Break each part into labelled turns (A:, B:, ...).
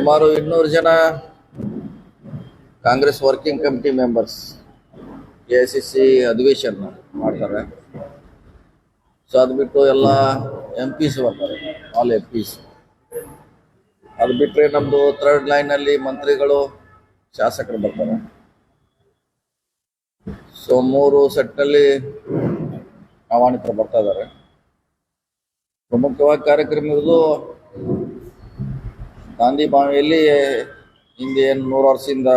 A: ಸುಮಾರು ಇನ್ನೂರು ಜನ Congress working committee members A I C C ಅಧಿವೇಶನ ಮಾಡ್ತಾರೆ. ಸೊ ಅದು ಬಿಟ್ಟು ಎಲ್ಲ ಎಂ ಪಿಸ್ ಬರ್ತಾರೆ ಆಲ್ ಎಂ ಪಿಸ್ ಅದು ಬಿಟ್ಟರೆ ನಮ್ಮದು ಥರ್ಡ್ ಲೈನಲ್ಲಿ ಮಂತ್ರಿಗಳು, ಶಾಸಕರು ಬರ್ತಾರೆ. ಸೊ ಮೂರು ಸೆಟ್ನಲ್ಲಿ ಆಹ್ವಾನಿತರು ಬರ್ತಾ ಇದ್ದಾರೆ. ಪ್ರಮುಖವಾಗಿ ಕಾರ್ಯಕ್ರಮ ಇರೋದು ಗಾಂಧಿ ಬಾವಿಯಲ್ಲಿ ಹಿಂದೆ ಏನು ನೂರು ವರ್ಷದಿಂದ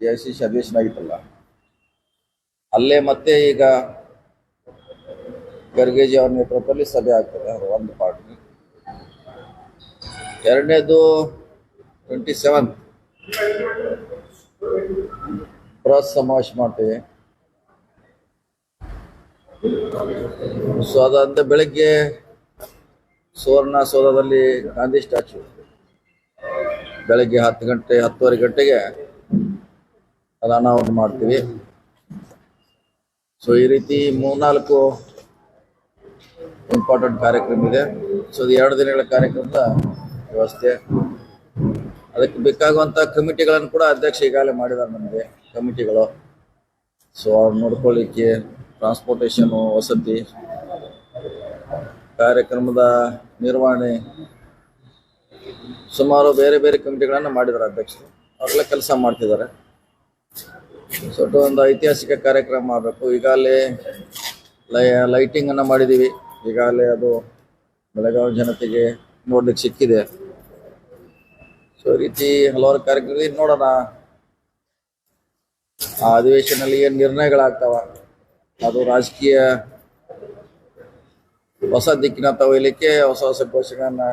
A: ಎ ಐ ಸಿ ಸಿ ಅಧಿವೇಶನ ಆಗಿತ್ತಲ್ಲ ಅಲ್ಲೇ ಮತ್ತೆ ಈಗ ಖರ್ಗೆಜಿ ಅವ್ರ ನೇತೃತ್ವದಲ್ಲಿ ಸಭೆ ಆಗ್ತದೆ ಒಂದು ಪಾರ್ಟಿ ಎರಡನೇದು ಟ್ವೆಂಟಿ ಸೆವೆಂತ್ ಬೃಹತ್ ಸಮಾವೇಶ ಮಾಡ್ತೀವಿ. ಸೊ ಅದಂತ ಬೆಳಗ್ಗೆ ಸುವರ್ಣ ಸೌಧದಲ್ಲಿ ಗಾಂಧಿ ಸ್ಟ್ಯಾಚ್ಯೂ ಬೆಳಗ್ಗೆ ಹತ್ತು ಗಂಟೆ, ಹತ್ತುವರೆ ಗಂಟೆಗೆ ಅದು ಮಾಡ್ತೀವಿ. ಸೊ ಈ ರೀತಿ ಮೂರ್ನಾಲ್ಕು ಇಂಪಾರ್ಟೆಂಟ್ ಕಾರ್ಯಕ್ರಮ ಇದೆ. ಸೊ ಅದು ಎರಡು ದಿನಗಳ ಕಾರ್ಯಕ್ರಮದ ವ್ಯವಸ್ಥೆ. ಅದಕ್ಕೆ ಬೇಕಾಗುವಂಥ ಕಮಿಟಿಗಳನ್ನು ಕೂಡ ಅಧ್ಯಕ್ಷ ಈಗಾಗಲೇ ಮಾಡಿದ್ದಾರೆ ನಮಗೆ, ಕಮಿಟಿಗಳು. ಸೊ ಅವ್ರು ನೋಡ್ಕೊಳ್ಳಿಕ್ಕೆ ಟ್ರಾನ್ಸ್ಪೋರ್ಟೇಷನು ವಸತಿ ಕಾರ್ಯಕ್ರಮದ ನಿರ್ವಹಣೆ ಸುಮಾರು ಬೇರೆ ಬೇರೆ ಕಮಿಟಿಗಳನ್ನು ಮಾಡಿದ್ದಾರೆ ಅಧ್ಯಕ್ಷರು. ಅವರೆಲ್ಲ ಕೆಲಸ ಮಾಡ್ತಿದ್ದಾರೆ. ಸೊಟ್ಟು ಒಂದು ಐತಿಹಾಸಿಕ ಕಾರ್ಯಕ್ರಮ ಮಾಡಬೇಕು ಈಗಾಗಲೇ ಲೈ, ಲೈಟಿಂಗನ್ನು ಮಾಡಿದ್ದೀವಿ ಈಗಾಗಲೇ ಅದು ಬೆಳಗಾವಿ ಜನತೆಗೆ ನೋಡ್ಲಿಕ್ಕೆ ಸಿಕ್ಕಿದೆ. ಸೊ ರೀತಿ ಹಲವಾರು ಕಾರ್ಯಕ್ರಮ. ನೋಡೋಣ. ಆ ಅಧಿವೇಶನಲ್ಲಿ ಏನು ನಿರ್ಣಯಗಳಾಗ್ತಾವ? ಅದು ರಾಜಕೀಯ ಹೊಸ ದಿಕ್ಕಿನ ಒಯ್ಯಲಿಕ್ಕೆ ಹೊಸ ಹೊಸ ಘೋಷಣೆಗಳನ್ನ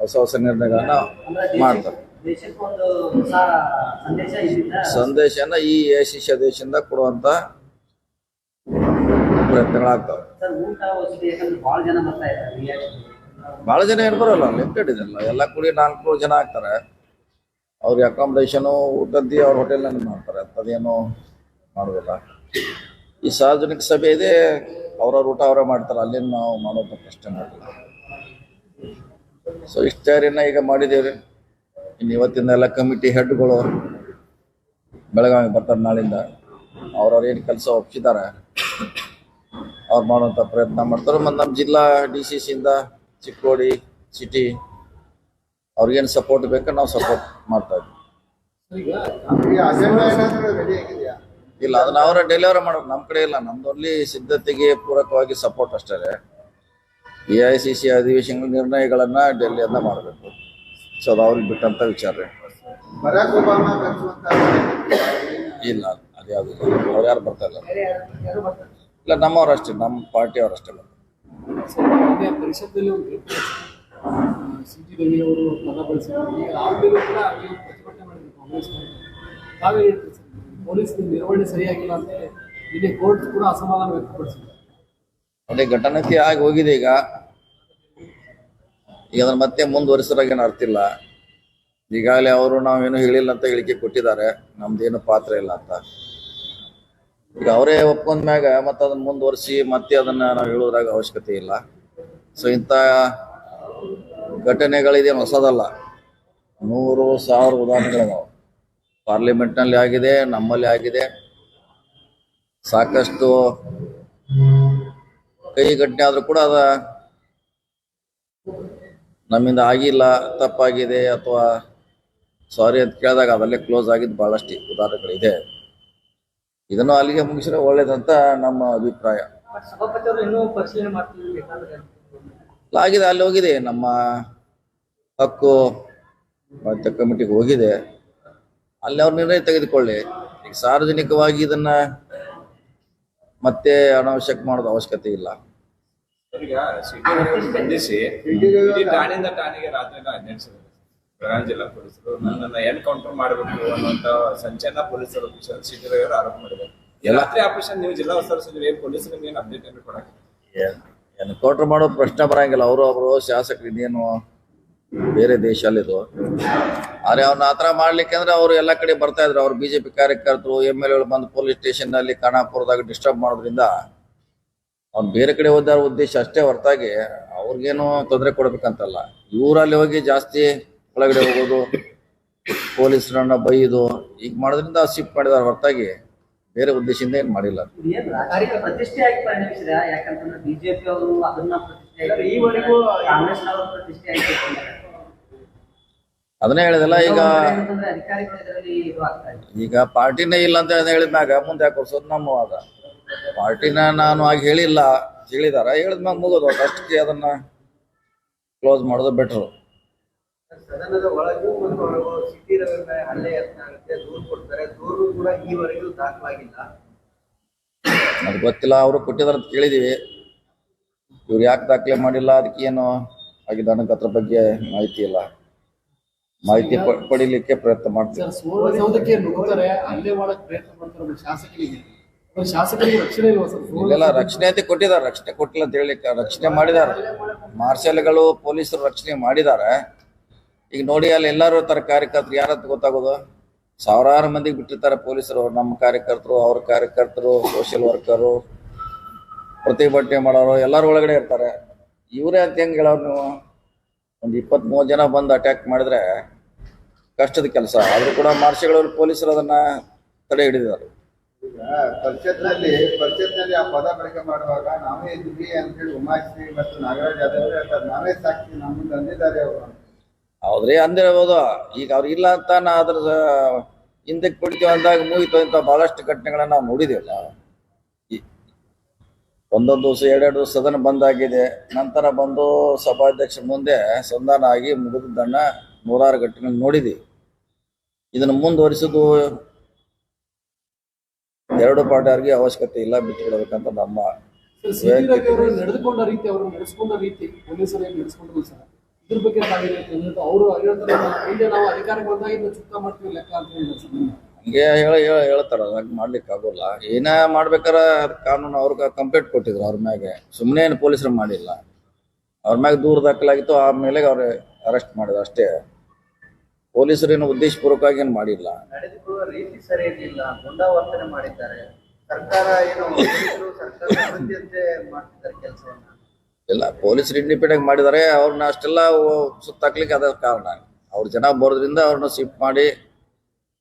A: ಹೊಸ ಹೊಸ ನಿರ್ಣಯಗಳನ್ನ ಮಾಡ್ತಾರೆ. ಸಂದೇಶನ ಈ ಏಷ್ಯ ದೇಶದಿಂದ ಕೊಡುವಂತ ಪ್ರಯತ್ನಗಳಾಗ್ತವೆ.
B: ಬಹಳ ಜನ
A: ಏನ್ ಬರೋಲ್ಲ ಲಿಮಿಟೆಡ್ ಇದೆಲ್ಲ. ಎಲ್ಲ ಕೂಡಿ ನಾಲ್ಕು ಜನ ಆಗ್ತಾರೆ. ಅವ್ರಿಗೆ ಅಕಾಮಡೇಷನು ಊಟದ್ದಿ ಅವ್ರ ಹೋಟೆಲ್ನಲ್ಲಿ ಮಾಡ್ತಾರೆ. ಅದೇನು ಮಾಡೋದಿಲ್ಲ ಈ ಸಾರ್ವಜನಿಕ ಸಭೆ ಇದೆ, ಅವ್ರವ್ರ ಊಟ ಅವರೇ ಮಾಡ್ತಾರೆ. ಅಲ್ಲಿಂದ ನಾವು ಮಾಡೋದಕ್ಕೆ ಕಷ್ಟ ಮಾಡಿಲ್ಲ ಸೊ ಇಷ್ಟು ತಯಾರಿಯನ್ನು ಈಗ ಮಾಡಿದ್ದೇವೆ ಇನ್ನು ಇವತ್ತಿಂದ ಎಲ್ಲ ಕಮಿಟಿ ಹೆಡ್ಗಳು ಬೆಳಗಾವಿ ಬರ್ತಾರೆ ನಾಳಿಂದ. ಅವ್ರವ್ರು ಏನು ಕೆಲಸ ಒಪ್ಪಿಸಿದ್ದಾರೆ ಅವ್ರು ಮಾಡುವಂಥ ಪ್ರಯತ್ನ ಮಾಡ್ತಾರೆ. ಮತ್ತು ನಮ್ಮ ಜಿಲ್ಲಾ ಡಿ ಸಿ ಸಿಯಿಂದ ಚಿಕ್ಕೋಡಿ ಸಿಟಿ ಅವ್ರಿಗೇನು ಸಪೋರ್ಟ್ ಬೇಕೋ ನಾವು ಸಪೋರ್ಟ್ ಮಾಡ್ತಾ ಇದ್ವಿ. ಇಲ್ಲ, ಅದನ್ನ ಅವರ ಡೆಲಿವರಿ ಮಾಡೋದು ನಮ್ಮ ಕಡೆ ಇಲ್ಲ. ನಮ್ದು ಅಲ್ಲಿ ಸಿದ್ಧತೆಗೆ ಪೂರಕವಾಗಿ ಸಪೋರ್ಟ್ ಅಷ್ಟೇ ಎ ಐ ಸಿ ಸಿ ಅಧಿವೇಶನ ನಿರ್ಣಯಗಳನ್ನ ಡೆಲ್ಲಿಯಿಂದ ಮಾಡಬೇಕು. ಸೊ ಅದು ಅವ್ರಿಗೆ ಬಿಟ್ಟಂತ ವಿಚಾರ. ರೀ ಇಲ್ಲ ಅದು ಯಾವುದು ಅವ್ರು ಯಾರು ಬರ್ತಾ ಇಲ್ಲ? ಇಲ್ಲ ನಮ್ಮವ್ರು ಅಷ್ಟೇ ನಮ್ಮ ಪಾರ್ಟಿ ಅವ್ರು ಅಷ್ಟೇ ಬರ್ತಾರೆ.
C: ಪೊಲೀಸ್ ನಿರ್ವಹಣೆ ಸರಿಯಾಗಿಲ್ಲ ಅಂತ ಕೋರ್ಟ್ ಕೂಡ ಅಸಮಾಧಾನ
A: ಅದೇ ಘಟನಕ್ಕೆ ಆಗಿ ಹೋಗಿದೆ ಈಗ. ಈಗ ಅದನ್ನ ಮತ್ತೆ ಮುಂದುವರಿಸೋರಾಗ ಏನು ಅರ್ಥ ಇಲ್ಲ. ಈಗಾಗಲೇ ಅವರು ನಾವೇನು ಹೇಳಿಲ್ಲ ಅಂತ ಹೇಳಿಕೆ ಕೊಟ್ಟಿದ್ದಾರೆ. ನಮ್ದೇನು ಪಾತ್ರ ಇಲ್ಲ ಅಂತ. ಈಗ ಅವರೇ ಒಪ್ಕೊಂಡ ಮ್ಯಾಗ ಮತ್ತೆ ಅದನ್ನ ಮುಂದುವರಿಸಿ ಮತ್ತೆ ಅದನ್ನ ನಾವು ಹೇಳೋದ್ರಾಗ ಅವಶ್ಯಕತೆ ಇಲ್ಲ. ಸೊ ಇಂಥ ಘಟನೆಗಳಿದೇನು ಹೊಸದಲ್ಲ. ನೂರು ಸಾವಿರ ಉದಾಹರಣೆಗಳಿದಾವೆ ಪಾರ್ಲಿಮೆಂಟ್ನಲ್ಲಿ ಆಗಿದೆ, ನಮ್ಮಲ್ಲಿ ಆಗಿದೆ. ಸಾಕಷ್ಟು ಕೈ ಘಟನೆ ಆದ್ರೂ ಕೂಡ ಅದ ನಮ್ಮಿಂದ ಆಗಿಲ್ಲ, ತಪ್ಪಾಗಿದೆ ಅಥವಾ ಸಾರಿ ಅಂತ ಕೇಳಿದಾಗ ಅದಲ್ಲೇ ಕ್ಲೋಸ್ ಆಗಿದ್ದು ಬಹಳಷ್ಟು ಉದಾಹರಣೆಗಳಿದೆ. ಇದನ್ನು ಅಲ್ಲಿಗೆ ಮುಗಿಸಿದ್ರೆ ಒಳ್ಳೇದಂತ ನಮ್ಮ ಅಭಿಪ್ರಾಯ. ಆಗಿದೆ, ಅಲ್ಲಿ ಹೋಗಿದೆ. ನಮ್ಮ ಹಕ್ಕು ಮತ್ತೆ ಕಮಿಟಿಗೆ ಹೋಗಿದೆ. ಅಲ್ಲಿ ಅವ್ರ ನಿರ್ಣಯ ತೆಗೆದುಕೊಳ್ಳಿ. ಈಗ ಸಾರ್ವಜನಿಕವಾಗಿ ಇದನ್ನ ಮತ್ತೆ ಅನಾವಶ್ಯಕ ಮಾಡೋದು ಅವಶ್ಯಕತೆ ಇಲ್ಲ.
D: ಈಗ ಸಿಟಿ ಬಂಧಿಸಿ ಇಡೀ ಠಾಣೆಯಿಂದ ಠಾಣೆಗೆ ರಾತ್ರಿ ಬೆಳಗಾವಿ ಜಿಲ್ಲಾ ಪೊಲೀಸರು ನನ್ನನ್ನ ಎನ್ಕೌಂಟರ್ ಮಾಡಬೇಕು ಅನ್ನುವಂತ ಸಂಚಲನ ಪೊಲೀಸರು ಸಿಟಿ ರವಿಯವರು ಆರೋಪ ಮಾಡಿದ್ದಾರೆ. ರಾತ್ರಿ ಆಪರೇಷನ್ ನೀವು ಜಿಲ್ಲಾ ಉಸ್ತುವಾರಿ ಸಚಿವರು ಏನ್ ಪೊಲೀಸರಿಗೆ ಏನು ಅಪ್ಡೇಟ್ ಏನು ಕೊಡಕ್ಕೆ
A: ಎನ್ಕೌಂಟರ್ ಮಾಡೋ ಪ್ರಶ್ನೆ ಬರಂಗಿಲ್ಲ. ಅವರು ಅವರು ಶಾಸಕರು ಇದೇನು ಬೇರೆ ದೇಶ ಅಲ್ಲಿದು ಆದ್ರೆ ಅವ್ನ ಆತರ ಮಾಡ್ಲಿಕ್ಕೆ ಅಂದ್ರೆ ಅವ್ರು ಎಲ್ಲ ಕಡೆ ಬರ್ತಾ ಇದ್ರು. ಅವ್ರು ಬಿಜೆಪಿ ಕಾರ್ಯಕರ್ತರು ಎಂ ಎಲ್ ಎಗಳು ಬಂದು ಪೊಲೀಸ್ ಸ್ಟೇಷನ್ ಅಲ್ಲಿ ಖಾನಾಪುರದಾಗ ಡಿಸ್ಟರ್ಬ್ ಮಾಡೋದ್ರಿಂದ ಅವ್ನು ಬೇರೆ ಕಡೆ ಹೋದಾರ ಉದ್ದೇಶ ಅಷ್ಟೇ ಹೊರತಾಗಿ ಅವ್ರಿಗೇನು ತೊಂದರೆ ಕೊಡ್ಬೇಕಂತಲ್ಲ. ಇವರಲ್ಲಿ ಹೋಗಿ ಜಾಸ್ತಿ ಒಳಗಡೆ ಹೋಗೋದು ಪೊಲೀಸರನ್ನ ಬೈಯೋದು ಈಗ ಮಾಡೋದ್ರಿಂದ ಶಿಫ್ಟ್ ಮಾಡಿದಾರ ಹೊರತಾಗಿ ಬೇರೆ ಉದ್ದೇಶದಿಂದ ಏನು ಮಾಡಿಲ್ಲ.
B: ಇದು ಏನು ರಾಜಕೀಯ ಪ್ರತಿಷ್ಠೆಯಾಗಿ ಪರಿಣಮಿಸಿದೆ ಯಾಕಂತಂದ್ರೆ ಬಿಜೆಪಿ ಅವರು ಅದನ್ನ
A: ಹೇಳಿದಲ್ಲ ಈಗ ಈಗ ಪಾರ್ಟಿನೇ ಇಲ್ಲ ಅಂತ ಹೇಳಿದ್ಮ್ಯಾಗ ಮುಂದೆ ಯಾಕೆ ಕೊಡ್ಸೋದು ನಮ್ಮ ವಾದ. ಪಾರ್ಟಿನ ನಾನು ಆಗ ಹೇಳಿಲ್ಲ ಹೇಳಿದಾರ. ಹೇಳಿದ್ಮ್ಯಾಗ ಮುಗೋದು ಅಷ್ಟಕ್ಕೆ ಅದನ್ನ ಕ್ಲೋಸ್ ಮಾಡೋದು ಬೆಟ್ರು
E: ಸದನದ ಒಳಗೂ ಮತ್ತು ಹೊರಗೂ ಸಿಟಿ ರವಿ ಮೇಲೆ ಹಲ್ಲೆ ಯತ್ನ ಆಗುತ್ತೆ ದೂರು ಕೊಡ್ತಾರೆ. ದೂರು ಕೂಡ ಈವರೆಗೂ ದಾಖಲಾಗಿಲ್ಲ.
A: ಅದು ಗೊತ್ತಿಲ್ಲ ಅವರು ಕೊಟ್ಟಿದಾರ ಅಂತ ಕೇಳಿದೀವಿ. ಇವ್ರು ಯಾಕೆ ದಾಖಲೆ ಮಾಡಿಲ್ಲ ಅದಕ್ಕೆ ಏನು ಆಗಿದೆ ನನಗೆ ಅದ್ರ ಬಗ್ಗೆ ಮಾಹಿತಿ ಇಲ್ಲ. ಮಾಹಿತಿ ಪಡೀಲಿಕ್ಕೆ ಪ್ರಯತ್ನ ಮಾಡ್ತೀವಿ.
C: ಮಾಡಕ್ ಪ್ರಯತ್ನ ಮಾಡ್ತಾರೆ ಶಾಸಕರಿಗೆ.
A: ಇಲ್ಲೆಲ್ಲ ರಕ್ಷಣೆ ಅಂತ ಕೊಟ್ಟಿದ್ದಾರೆ, ರಕ್ಷಣೆ ಕೊಟ್ಟಿಲ್ಲ ಅಂತ ಹೇಳಿ ರಕ್ಷಣೆ ಮಾಡಿದಾರೆ ಮಾರ್ಷಲ್ಗಳು, ಪೊಲೀಸರು ರಕ್ಷಣೆ ಮಾಡಿದ್ದಾರೆ. ಈಗ ನೋಡಿ, ಅಲ್ಲಿ ಎಲ್ಲರೂ ತರ ಕಾರ್ಯಕರ್ತರು, ಯಾರಂತ ಗೊತ್ತಾಗೋದು? ಸಾವಿರಾರು ಮಂದಿಗೆ ಬಿಟ್ಟಿರ್ತಾರೆ ಪೊಲೀಸರು ನಮ್ಮ ಕಾರ್ಯಕರ್ತರು, ಅವ್ರ ಕಾರ್ಯಕರ್ತರು ಸೋಷಿಯಲ್ ವರ್ಕರು ಪ್ರತಿಭಟನೆ ಮಾಡೋರು, ಎಲ್ಲರೂ ಒಳಗಡೆ ಇರ್ತಾರೆ. ಇವರೇ ಅಂತ ಹೆಂಗೆ ಹೇಳೋರು ನೀವು? ಒಂದು ಇಪ್ಪತ್ತ್ ಮೂವತ್ತು ಜನ ಬಂದು ಅಟ್ಯಾಕ್ ಮಾಡಿದ್ರೆ ಕಷ್ಟದ ಕೆಲಸ. ಆದರೂ ಕೂಡ ಮಾರ್ಷಲ್ಗಳು, ಪೊಲೀಸರು ಅದನ್ನ ತಡೆ ಹಿಡಿದಿದ್ದಾರೆ.
E: ಈಗ ಪರಿಷತ್ನಲ್ಲಿ ಪರಿಷತ್ನಲ್ಲಿ ಆ ಪದ ಬಳಕೆ ಮಾಡುವಾಗ ನಾವೇ ಇದ್ವಿ ಅಂತ ಹೇಳಿ ಉಮಾಶ್ರೀ ಮತ್ತು ನಾಗರಾಜ್ ಯಾದವ್ ಹೇಳ್ತಾರೆ, ನಾವೇ ಸಾಕ್ಷಿ, ನಮ್ಮ ಮುಂದೆ ಅಂದಿದ್ದಾರೆ ಅವರು
A: ಹೌದ್ರಿ ಅಂದಿರ್ಬೋದು ಈಗ ಅವ್ರು ಇಲ್ಲ ಅಂತ ನಾ ಅದ್ರ ಹಿಂದಕ್ಕೆ ಕುಡಿತೀವಿ ಅಂದಾಗ ಮುಗಿತು ಅಂತ ಬಹಳಷ್ಟು ಘಟನೆಗಳನ್ನ ನಾವು ನೋಡಿದೇವಲ್ಲ ಒಂದೊಂದು ದಿವಸ, ಎರಡೆರಡು ದಿವಸ ಸದನ ಬಂದಾಗಿದೆ. ನಂತರ ಬಂದು ಸಭಾಧ್ಯಕ್ಷರ ಮುಂದೆ ಸಂಧಾನ ಆಗಿ ಮುಗಿದಿದ್ದನ್ನ ನೂರಾರು ಘಟನೆಗಳು ನೋಡಿದೀವಿ ಇದನ್ನು ಮುಂದುವರಿಸೋದು ಎರಡು ಪಾರ್ಟಿಯವ್ರಿಗೆ ಅವಶ್ಯಕತೆ ಇಲ್ಲ ಬಿಟ್ಟುಕೊಡಬೇಕಂತ ನಮ್ಮ
C: ಸರ್ ಸಿಟಿ ನಡೆದುಕೊಂಡ ರೀತಿ ಅವರು ನಡೆಸ್ಕೊಂಡ ರೀತಿ ಪೊಲೀಸರು ಏನು ನಡೆಸ್ಕೊಂಡ್ರು ಸರ್? ಇದ್ರ ಬಗ್ಗೆ ತಾವೇನು ಹೇಳ್ತೀವಿ ಅವರು ಹೇಳ್ತಾರೆ ಹಿಂದೆ ನಾವು ಅಧಿಕಾರಕ್ಕೆ ಬಂದಾಗ ಇದನ್ನ ಚುಕ್ತ ಮಾಡ್ತೀವಿ ಲೆಕ್ಕ ಅಂತ ಹೇಳಿದ್ರು ಸರ್.
A: ಹಿಂಗೆ ಹೇಳ ಹೇಳ ಹೇಳ್ತಾರ ಹಂಗೆ ಮಾಡ್ಲಿಕ್ಕೆ ಆಗೋಲ್ಲ. ಏನೇ ಮಾಡ್ಬೇಕಾರ ಕಾನೂನು ಅವ್ರಿಗೆ ಕಂಪ್ಲೇಂಟ್ ಕೊಟ್ಟಿದ್ರು ಅವ್ರ ಮ್ಯಾಗೆ. ಸುಮ್ಮನೆ ಏನು ಪೊಲೀಸರು ಮಾಡಿಲ್ಲ. ಅವ್ರ ಮ್ಯಾಗ ದೂರ ದಾಖಲಾಗಿತ್ತು ಆಮೇಲೆ ಅವ್ರ ಅರೆಸ್ಟ್ ಮಾಡಿದ್ರು ಅಷ್ಟೇ. ಪೊಲೀಸರು ಏನು ಉದ್ದೇಶಪೂರ್ವಕವಾಗಿ ಏನು ಮಾಡಿಲ್ಲ.
E: ರೀತಿ ಸರಿಯಿಲ್ಲ ಗುಂಡಾವರ್ತನೆ ಮಾಡಿದ್ದಾರೆ. ಸರ್ಕಾರ ಏನು ಪೊಲೀಸರು ಸರ್ಕಾರ ಆಗಿ ಮಾಡ್ತಿದ್ದಾರೆ ಕೆಲಸವನ್ನ.
A: ಇಲ್ಲ ಪೊಲೀಸರು ಇಂಡಿಪೆಂಡೆಂಟ್ ಮಾಡಿದ್ದಾರೆ ಅವ್ರನ್ನ ಅಷ್ಟೆಲ್ಲ ಸುತ್ತಾಕ್ಲಿಕ್ಕೆ ಅದ ಕಾರಣ. ಅವ್ರ ಜನ ಬರೋದ್ರಿಂದ ಅವ್ರನ್ನ ಶಿಫ್ಟ್ ಮಾಡಿ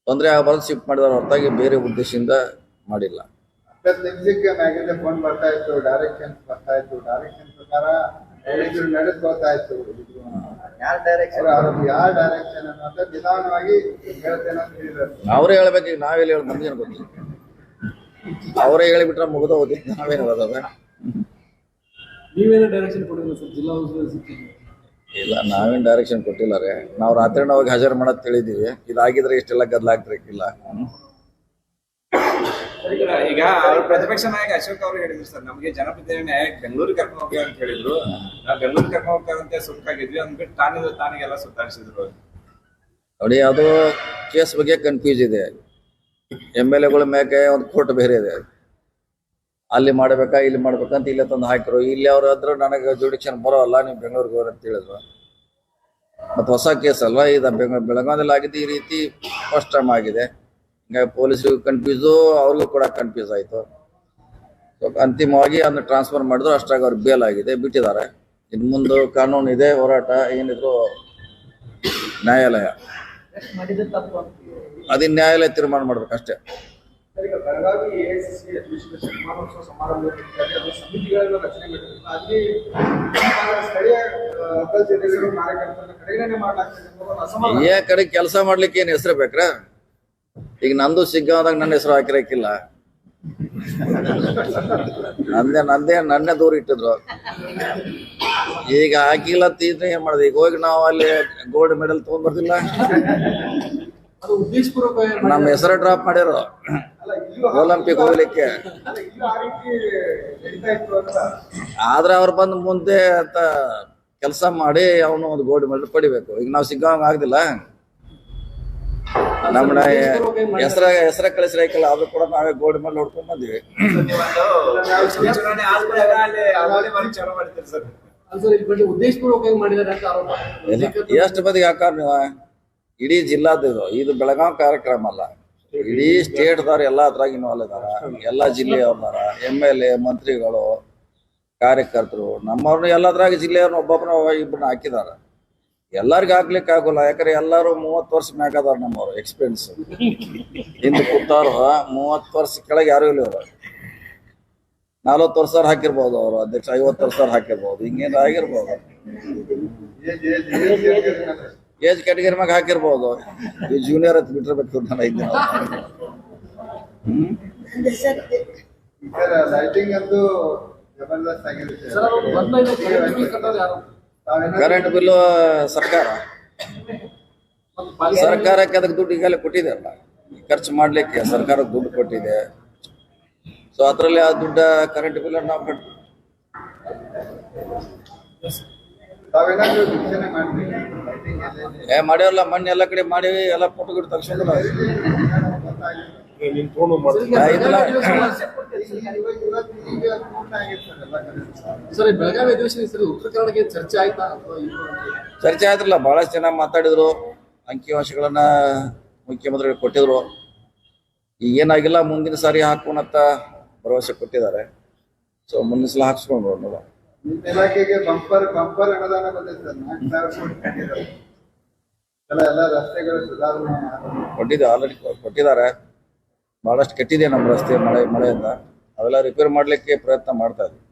A: ತೊಂದರೆ ಆಗಬಾರ್ದು ಶಿಫ್ಟ್ ಮಾಡಿದಾರೆ ಹೊರತಾಗಿ ಬೇರೆ ಉದ್ದೇಶದಿಂದ ಮಾಡಿಲ್ಲ.
E: ಫೋನ್ ಬರ್ತಾ ಇತ್ತು ಡೈರೆಕ್ಷನ್ಸ್ ಬರ್ತಾ ಇತ್ತು. ಡೈರೆಕ್ಷನ್ ಪ್ರಕಾರ ನಡೆಸ್ಕೊಳ್ತಾ ಇತ್ತು ಯಾರ ಡೈರೆಕ್ಷನ್ ಯಾರ ಡೈರೆಕ್ಷನ್ ಅನ್ನೋದು ನಿಧಾನವಾಗಿ ಹೇಳ್ತೇನೆ ಅಂತ ಹೇಳಿದ್ರು.
A: ಅವರೇ ಹೇಳ್ಬೇಕು ಈಗ ನಾವೆಲ್ಲಿ ಹೇಳಿ ನಮ್ಗೇನು ಗೊತ್ತಿಲ್ಲ ಅವರೇ ಹೇಳಿಬಿಟ್ರೆ ಮುಗಿದ ನಾವೇನು ಹೇಳೋದ
C: ನೀವೇನೋ ಡೈರೆಕ್ಷನ್ ಕೊಡಿಲ್ಲ ಸರ್ ಜಿಲ್ಲಾ ಉಸ್ತುವಾರಿ ಸಚಿವರು
A: ಇಲ್ಲ ನಾವೇನು ಡೈರೆಕ್ಷನ್ ಕೊಟ್ಟಿಲ್ಲ ರೀ. ನಾವು ರಾತ್ರಿ ಹೋಗಿ ಹಾಜರು ಮಾಡೋದು ತಿಳಿದೀವಿ. ಇದಾಗಿದ್ರೆ ಇಷ್ಟೆಲ್ಲ ಗದ್ದಲಾಗ್ತಿರ್ಕಿಲ್ಲ
D: ಈಗ ಅವ್ರ ಪ್ರತಿಪಕ್ಷ ನಾಯಕ ಅಶೋಕ್ ಅವರು ಹೇಳಿದ್ರು ಸರ್, ನಮಗೆ ಜನಪ್ರತಿನಿಧಿ ನ್ಯಾಯ ಬೆಂಗಳೂರಿಗೆ ಕರ್ಕೊಂಡು ಹೋಗ್ತೀವಿ ಅಂತ ಹೇಳಿದ್ರು. ನಾವು ಬೆಂಗಳೂರಿಗೆ ಕರ್ಕೊಂಡು ಹೋಗ್ತಾರಂತೆ ಸುತ್ತಾಗಿದ್ವಿ ಅಂದ್ಬಿಟ್ಟು ತಾನಿದು ತಾನಿಗೆಲ್ಲ ಸುತ್ತಾಡಿಸಿದ್ರು
A: ನೋಡಿ, ಅದು ಕೇಸ್ ಬಗ್ಗೆ ಕನ್ಫ್ಯೂಸ್ ಇದೆ. ಎಂ ಎಲ್ ಎಗಳ ಮೇಲೆ ಒಂದು ಕೋರ್ಟ್ ಬೇರೆ ಇದೆ. ಅಲ್ಲಿ ಮಾಡ್ಬೇಕಾ, ಇಲ್ಲಿ ಮಾಡ್ಬೇಕಂತ ಇಲ್ಲೇ ತಂದು ಹಾಕಿರು ಇಲ್ಲಿ ಅವ್ರ ಹತ್ರ ನನಗೆ ಜುಡಿಕ್ಷನ್ ಬರೋಲ್ಲ, ನೀವು ಬೆಂಗಳೂರಿಗೆ ಹೋಗ್ರಿ ಅಂತ ಹೇಳಿದ್ರು. ಮತ್ತು ಹೊಸ ಕೇಸ್ ಅಲ್ವಾ? ಇದು ಬೆಂಗ ಬೆಳಗಾವಿಯಲ್ಲಿ ಆಗಿದ್ದು ಈ ರೀತಿ ಫಸ್ಟ್ ಟೈಮ್ ಆಗಿದೆ. ಹಿಂಗಾಗಿ ಪೊಲೀಸರಿಗೂ ಕನ್ಫ್ಯೂಸು ಅವ್ರಿಗೂ ಕೂಡ ಕನ್ಫ್ಯೂಸ್ ಆಯಿತು. ಸೊ ಅಂತಿಮವಾಗಿ ಅದನ್ನ ಟ್ರಾನ್ಸ್ಫರ್ ಮಾಡಿದ್ರು ಅಷ್ಟಾಗಿ ಅವ್ರಿಗೆ ಬೇಲ್ ಆಗಿದೆ ಬಿಟ್ಟಿದ್ದಾರೆ. ಇನ್ನು ಮುಂದೆ ಕಾನೂನು ಇದೆ ಹೋರಾಟ ಏನಿದ್ರು ನ್ಯಾಯಾಲಯ. ಅದಿನ್ ನ್ಯಾಯಾಲಯ ತೀರ್ಮಾನ ಮಾಡ್ಬೇಕು ಅಷ್ಟೇ. ಏ ಕಡೆ ಕೆಲಸ ಮಾಡ್ಲಿಕ್ಕೆ ಏನು ಹೆಸರು ಬೇಕ್ರ? ಈಗ ನಂದು ಸಿಗ್ಗಾದಾಗ ನನ್ನ ಹೆಸರು ಹಾಕಿರಕ್ಕಿಲ್ಲ ನಂದೇ ನಂದೇ, ನನ್ನೇ ದೂರ ಇಟ್ಟಿದ್ರು. ಈಗ ಹಾಕಿಲ್ಲ ತೀದ್ರೆ ಏನ್ ಮಾಡಿದೆ? ಈಗ ಹೋಗಿ ನಾವು ಅಲ್ಲಿ ಗೋಲ್ಡ್ ಮೆಡಲ್ ತಗೊಂಡ್ಬರ್ದಿಲ್ಲ. ನಮ್ಮ ಹೆಸರು ಡ್ರಾಪ್ ಮಾಡಿರೋ ಒಲಿಂಪಿಕ್ ಹೋಗ್ಲಿಕ್ಕೆ. ಆದ್ರೆ ಅವ್ರು ಬಂದು ಮುಂದೆ ಅಂತ ಕೆಲಸ ಮಾಡಿ ಅವನು ಒಂದು ಗೋಲ್ಡ್ ಮೆಡಲ್ ಪಡಿಬೇಕು. ಈಗ ನಾವು ಸಿಗ್ಗಾಂಗ್ ಆಗ್ದಿಲ್ಲ. ನಮ್ಮ ಹೆಸರ ಹೆಸರ ಕಳಿಸ್ರಾಕಿಲ್ಲ ಆದ್ರೂ ಕೂಡ ನಾವೇ ಗೋಲ್ಡ್ ಮೇಲೆ ಹೊಡ್ಕೊಂಡ್ ಬಂದಿವಿ. ಎಷ್ಟು ಬದಿ ಹಾಕಾರ ನೀವ ಇಡೀ ಜಿಲ್ಲಾದ ಇದು. ಬೆಳಗಾವಿ ಕಾರ್ಯಕ್ರಮ ಅಲ್ಲ. ಇಡೀ ಸ್ಟೇಟ್ದವ್ರು ಎಲ್ಲಾ ಅದ್ರಾಗ ಇನ್ವಾಲ್ವ್ ಇದಾರ. ಎಲ್ಲಾ ಜಿಲ್ಲೆಯವ್ರದಾರ. ಎಂ ಎಲ್ ಎ ಮಂತ್ರಿಗಳು ಕಾರ್ಯಕರ್ತರು. ನಮ್ಮವ್ರನ್ನ ಎಲ್ಲದ್ರಾಗ ಜಿಲ್ಲೆಯವ್ರನ್ನ ಒಬ್ಬೊಬ್ಬನ ಇಬ್ಬರನ್ನ ಹಾಕಿದಾರ. ಎಲ್ಲರಿಗೂ ಹಾಕ್ಲಿಕ್ಕೆ ಆಗೋಲ್ಲ ಯಾಕಂದ್ರೆ ಎಲ್ಲರೂ ಮೂವತ್ತು ವರ್ಷ ಮ್ಯಾಗ ಅದಾರ ನಮ್ಮವ್ರು ಎಕ್ಸ್ಪೀರಿಯನ್ಸ್ ಹಿಂದೆ ಕೂತಾರ ಮೂವತ್ತು ವರ್ಷ ಕೆಳಗೆ ಯಾರು ಇಲ್ಲ ಇವ್ರು. ನಲ್ವತ್ತು ವರ್ಷ ಹಾಕಿರ್ಬೋದು ಅವರು ಅಧ್ಯಕ್ಷ ಐವತ್ತು ವರ್ಷ ಹಾಕಿರ್ಬೋದು ಹಿಂಗೇನು ಆಗಿರ್ಬೋದು.
E: Age age age age
A: age category ಮ್ಯಾಗ ಹಾಕಿರ್ಬೋದು. ಈ ಜೂನಿಯರ್ ಅಂತ ಬಿಟ್ಟಿರ್ಬೇಕು ನಾನು ಐದು ಹ್ಮ್.
E: ಸರ್ ಲೈಟಿಂಗ್ ಅಂತೂ ಜಬರ್ದಸ್ತ್
C: ಆಗಿರುತ್ತೆ ಅವರು ಕರೆಂಟ್
A: ಬಿಲ್ಲು ಸರ್ಕಾರ. ಸರ್ಕಾರಕ್ಕೆ ಅದಕ್ಕೆ ದುಡ್ಡು ಈಗಲೇ ಕೊಟ್ಟಿದೆಯಲ್ಲ. ಖರ್ಚು ಮಾಡ್ಲಿಕ್ಕೆ ಸರ್ಕಾರ ದುಡ್ಡು ಕೊಟ್ಟಿದೆ. ಸೊ ಅದರಲ್ಲಿ ಆ ದುಡ್ಡ ಕರೆಂಟ್ ಬಿಲ್ ನಾವು ಕಟ್
E: ತಾವೇನಾದ್ರು ವೀಕ್ಷಣೆ ಮಾಡ್ತೀವಿ ಲೈಟಿಂಗ್
A: ಏ ಮಾಡ್ಯಾವಲ್ಲ ಮಣ್ಣು ಎಲ್ಲ ಕಡೆ ಮಾಡಿ ಎಲ್ಲ ಫೋಟೋ ಗಿಟ್ಟು
C: ಸರ್ ಉತ್ತರ ಕನ್ನಡಕ್ಕೆ ಚರ್ಚೆ ಆಯ್ತಾ ಅಥವಾ
A: ಚರ್ಚೆ ಆಯ್ತಲ್ಲ ಬಹಳಷ್ಟು ಜನ ಮಾತಾಡಿದ್ರು. ಅಂಕಿಅಂಶಗಳನ್ನ ಮುಖ್ಯಮಂತ್ರಿಗಳು ಕೊಟ್ಟಿದ್ರು. ಈಗ ಏನಾಗಿಲ್ಲ ಮುಂದಿನ ಸಾರಿ ಹಾಕೋಣಂತ ಭರವಸೆ ಕೊಟ್ಟಿದ್ದಾರೆ. ಸೊ ಮುಂದಿನ ಸಲ ಹಾಕ್ಸ್ಕೊಂಡು ಅನ್ನೋದು.
E: ನಿಮ್ಮ ಇಲಾಖೆಗೆ ಬಂಪರ್ ಬಂಪರ್ ಅನುದಾನ ಬಂದಿದೆ ಎಲ್ಲ ರಸ್ತೆಗಳು ಸುಧಾರಣೆ ಮಾಡೋದು.
A: ಕೊಟ್ಟಿದೆ ಆಲ್ರೆಡಿ ಕೊಟ್ಟಿದ್ದಾರೆ. ಬಹಳಷ್ಟು ಕೆಟ್ಟಿದೆ ನಮ್ಮ ರಸ್ತೆ ಮಳೆ ಮಳೆಯಿಂದ. ಅವೆಲ್ಲ ರಿಪೇರ್ ಮಾಡಲಿಕ್ಕೆ ಪ್ರಯತ್ನ ಮಾಡ್ತಾ
C: ಇದ್ದೀವಿ